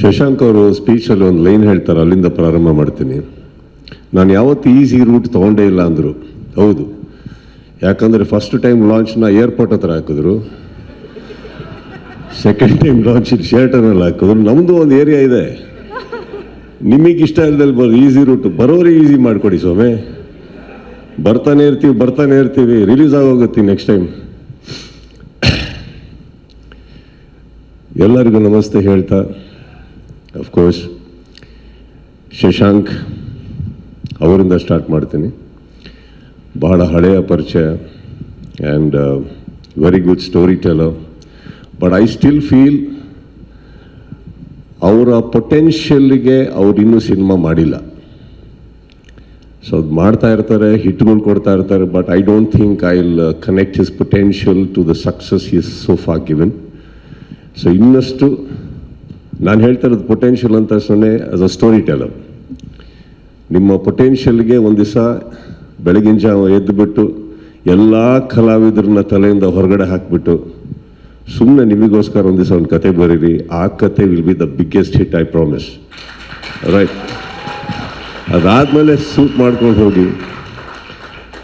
ಶಶಾಂಕ್ ಅವರು ಸ್ಪೀಚಲ್ಲಿ ಒಂದು ಲೈನ್ ಹೇಳ್ತಾರೆ, ಅಲ್ಲಿಂದ ಪ್ರಾರಂಭ ಮಾಡ್ತೀನಿ. ನಾನು ಯಾವತ್ತು ಈಸಿ ರೂಟ್ ತೊಗೊಂಡೇ ಇಲ್ಲ ಅಂದರು. ಹೌದು. ಯಾಕಂದರೆ ಫಸ್ಟ್ ಟೈಮ್ ಲಾಂಚ್ನ ಏರ್ಪೋರ್ಟ್ ಹತ್ರ ಹಾಕಿದ್ರು. ಸೆಕೆಂಡ್ ಟೈಮ್ ಲಾಂಚ್ ಶೇರ್ಟನಲ್ಲಿ ಹಾಕಿದ್ರು. ನಮ್ಮದು ಒಂದು ಏರಿಯಾ ಇದೆ. ನಿಮಗೆ ಇಷ್ಟ ಇಲ್ದಲ್ಲಿ ಬರೋ ಈಸಿ ರೂಟ್ ಬರೋರಿಗೆ ಈಸಿ ಮಾಡಿಕೊಡಿ ಸ್ವಾಮಿ. ಬರ್ತಾನೆ ಇರ್ತೀವಿ ಬರ್ತಾನೆ ಇರ್ತೀವಿ. ರಿಲೀಸ್ ಆಗೋಗುತ್ತೆ ನೆಕ್ಸ್ಟ್ ಟೈಮ್ ಎಲ್ಲರಿಗೂ ನಮಸ್ತೆ ಹೇಳ್ತಾ. ಅಫ್ಕೋರ್ಸ್ ಶಶಾಂಕ್ ಅವರಿಂದ ಸ್ಟಾರ್ಟ್ ಮಾಡ್ತೀನಿ. ಬಹಳ ಹಳೆಯ ಪರಿಚಯ and very good story teller but I still feel ಅವರ ಪೊಟೆನ್ಷಿಯಲ್ಗೆ ಅವರಿನ್ನೂ ಸಿನಿಮಾ ಮಾಡಿಲ್ಲ. ಸೊ ಅದು ಮಾಡ್ತಾ ಇರ್ತಾರೆ, ಹಿಟ್ಗಳು ಕೊಡ್ತಾ ಇರ್ತಾರೆ but I don't think I will connect his potential to the success is so far given so ಇನ್ನಷ್ಟು ನಾನು ಹೇಳ್ತಾ ಇರೋದು ಪೊಟೆನ್ಷಿಯಲ್ ಅಂತ ಸೊನ್ನೆ ಆಸ್ ಅ ಸ್ಟೋರಿ ಟೆಲರ್ ನಿಮ್ಮ ಪೊಟೆನ್ಷಿಯಲ್ಗೆ ಒಂದು ದಿವಸ ಬೆಳಗಿನ ಜಾವ ಎದ್ದುಬಿಟ್ಟು ಎಲ್ಲ ಕಲಾವಿದರನ್ನ ತಲೆಯಿಂದ ಹೊರಗಡೆ ಹಾಕಿಬಿಟ್ಟು ಸುಮ್ಮನೆ ನಿಮಗೋಸ್ಕರ ಒಂದು ದಿವಸ ಒಂದು ಕತೆ ಬರೀರಿ, ಆ ಕತೆ will be the biggest hit I promise right ಅದಾದಮೇಲೆ ಸೂಟ್ ಮಾಡ್ಕೊಂಡು ಹೋಗಿ.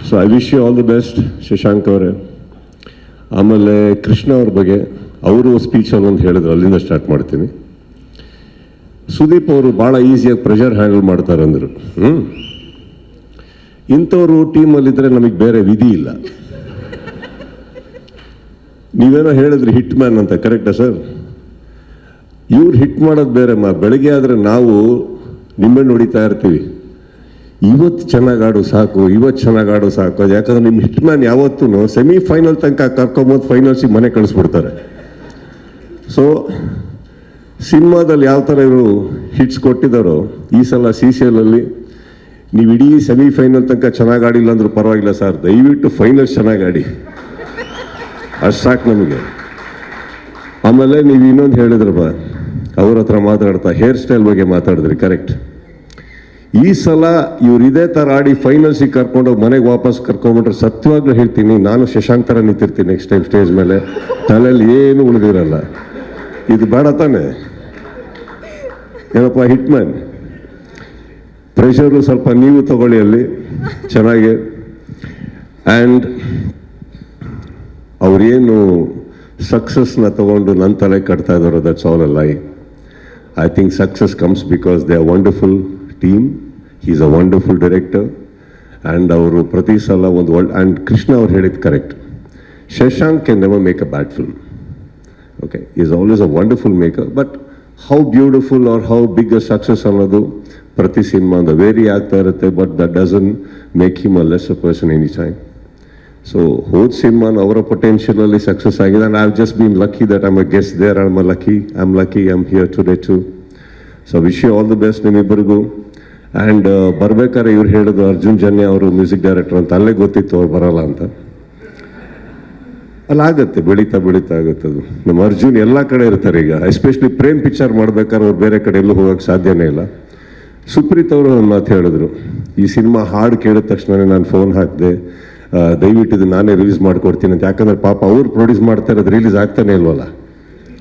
So I wish you all the best Shashank ಅವರೇ. ಆಮೇಲೆ ಕೃಷ್ಣ ಅವ್ರ ಬಗ್ಗೆ, ಅವರು ಸ್ಪೀಚಲ್ಲಿ ಒಂದು ಹೇಳಿದ್ರು, ಅಲ್ಲಿಂದ ಸ್ಟಾರ್ಟ್ ಮಾಡ್ತೀನಿ. ಸುದೀಪ್ ಅವರು ಭಾಳ ಈಸಿಯಾಗಿ ಪ್ರೆಷರ್ ಹ್ಯಾಂಡಲ್ ಮಾಡ್ತಾರೆ ಅಂದರು. ಹ್ಞೂ ಇಂಥವರು ಟೀಮಲ್ಲಿದ್ದರೆ ನಮಗೆ ಬೇರೆ ವಿಧಿ ಇಲ್ಲ. ನೀವೇನೋ ಹೇಳಿದ್ರಿ ಹಿಟ್ ಮ್ಯಾನ್ ಅಂತ ಕರೆಕ್ಟಾ ಸರ್ ಇವ್ರು ಹಿಟ್ ಮಾಡೋದು ಬೇರೆ ಮಾ, ಬೆಳಗ್ಗೆ ಆದರೆ ನಾವು ನಿಮ್ಮನ್ನು ಹೊಡಿತಾ ಇರ್ತೀವಿ. ಇವತ್ತು ಚೆನ್ನಾಗಿ ಆಡು ಸಾಕು ಇವತ್ತು ಚೆನ್ನಾಗಿ ಆಡು ಸಾಕು ಯಾಕಂದ್ರೆ ನಿಮ್ಮ ಹಿಟ್ ಮ್ಯಾನ್ ಯಾವತ್ತೂ ಸೆಮಿಫೈನಲ್ ತನಕ ಕರ್ಕೊಂಬೋದು ಫೈನಲ್ಸಿಗೆ ಮನೆ ಕಳಿಸ್ಬಿಡ್ತಾರೆ. ಸೊ ಸಿನಿಮಾದಲ್ಲಿ ಯಾವ ಥರ ಇವರು ಹಿಟ್ಸ್ ಕೊಟ್ಟಿದ್ದಾರೋ, ಈ ಸಲ ಸಿ ಸಿ ಎಲ್ಲಲ್ಲಿ ನೀವು ಇಡೀ ಸೆಮಿಫೈನಲ್ ತನಕ ಚೆನ್ನಾಗಿ ಆಡಿಲ್ಲ ಅಂದ್ರೂ ಪರವಾಗಿಲ್ಲ ಸರ್ ದಯವಿಟ್ಟು ಫೈನಲ್ ಚೆನ್ನಾಗಿ ಆಡಿ. ಅಷ್ಟು ಸಾಕು ನಮಗೆ. ಆಮೇಲೆ ನೀವು ಇನ್ನೊಂದು ಹೇಳಿದ್ರಪ್ಪ, ಅವ್ರ ಹತ್ರ ಮಾತಾಡ್ತಾ ಹೇರ್ ಸ್ಟೈಲ್ ಬಗ್ಗೆ ಮಾತಾಡಿದ್ರಿ ಕರೆಕ್ಟ್ ಈ ಸಲ ಇವ್ರು ಇದೇ ಥರ ಆಡಿ ಫೈನಲ್ಸಿಗೆ ಕರ್ಕೊಂಡೋಗಿ ಮನೆಗೆ ವಾಪಸ್ ಕರ್ಕೊಂಬಿಟ್ರೆ ಸತ್ಯವಾಗ್ಲೂ ಹೇಳ್ತೀನಿ, ನಾನು ಶಶಾಂಕ್ ಥರ ನಿಂತಿರ್ತೀನಿ ನೆಕ್ಸ್ಟ್ ಟೈಮ್ ಸ್ಟೇಜ್ ಮೇಲೆ. ತಲೆಯಲ್ಲಿ ಏನು ಉಳಿದಿರಲ್ಲ. ಇದು ಬೇಡ ತಾನೆ. ಏನಪ್ಪ ಹಿಟ್ಮ್ಯಾನ್ ಪ್ರೆಷರ್ ಸ್ವಲ್ಪ ನೀವು ತಗೊಳ್ಳಿ ಅಲ್ಲಿ. ಚೆನ್ನಾಗಿ. ಆ್ಯಂಡ್ ಅವರೇನು ಸಕ್ಸಸ್ನ ತಗೊಂಡು ನನ್ನ ತಲೆ ಕಟ್ತಾ ಇದ್ದಾರೋ that's all a lie I think success comes because they are wonderful team is a wonderful director and ಅವರು ಪ್ರತಿ ಸಲ ಒಂದು ಒಳ್ಳೆ ಆ್ಯಂಡ್ ಕೃಷ್ಣ ಅವ್ರು ಹೇಳಿದ್ದು correct Shashank can never make a bad film okay is always a wonderful maker but how beautiful are how big success ಅನ್ನೋದು ಪ್ರತಿ ಸಿನಿಮಾದ ವೇರಿ ಆಗ್ತಾ ಇರುತ್ತೆ but that doesn't make him a less a person any time so ಹೋದ ಸಿನಿಮಾನ ಅವರ ಪೊಟೆನ್ಷಿಯಲಲ್ಲಿ success ಆಗಿದೆ. I just been lucky that I'm a guess there I'm a lucky I am lucky I am here today to so wish you all the best ನಿಮ್ಮಿಬ್ಬರಿಗೂ and ಬರ್ಬೇಕಾದ್ರೆ ಇವ್ರು ಹೇಳಿದ್ರು ಅರ್ಜುನ್ ಜನ್ಯ ಅವರು music director ಅಂತ. ಅಲ್ಲೇ ಗೊತ್ತಿತ್ತು ಅವ್ರು ಬರಲ್ಲ ಅಂತ. ಅಲ್ಲ ಆಗುತ್ತೆ ಬೆಳೀತಾ ಬೆಳೀತಾ ಆಗುತ್ತೆ ಅದು. ನಮ್ಮ ಅರ್ಜುನ್ ಎಲ್ಲ ಕಡೆ ಇರ್ತಾರೆ ಈಗ. ಎಸ್ಪೆಷಲಿ ಪ್ರೇಮ್ ಪಿಕ್ಚರ್ ಮಾಡ್ಬೇಕಾದ್ರೆ ಅವ್ರು ಬೇರೆ ಕಡೆ ಎಲ್ಲೂ ಹೋಗೋಕ್ಕೆ ಸಾಧ್ಯನೇ ಇಲ್ಲ. ಸುಪ್ರೀತ್ ಅವರು ಒಂದು ಮಾತು ಹೇಳಿದ್ರು. ಈ ಸಿನಿಮಾ ಹಾಡು ಕೇಳಿದ ತಕ್ಷಣ ನಾನು ಫೋನ್ ಹಾಕಿದೆ ದಯವಿಟ್ಟು ಇದು ನಾನೇ ರಿಲೀಸ್ ಮಾಡಿಕೊಡ್ತೀನಿ ಅಂತ. ಯಾಕಂದ್ರೆ ಪಾಪ ಅವ್ರು ಪ್ರೊಡ್ಯೂಸ್ ಮಾಡ್ತಾರೆ ಅದು ರಿಲೀಸ್ ಆಗ್ತಾನೆ ಇಲ್ವಲ್ಲ?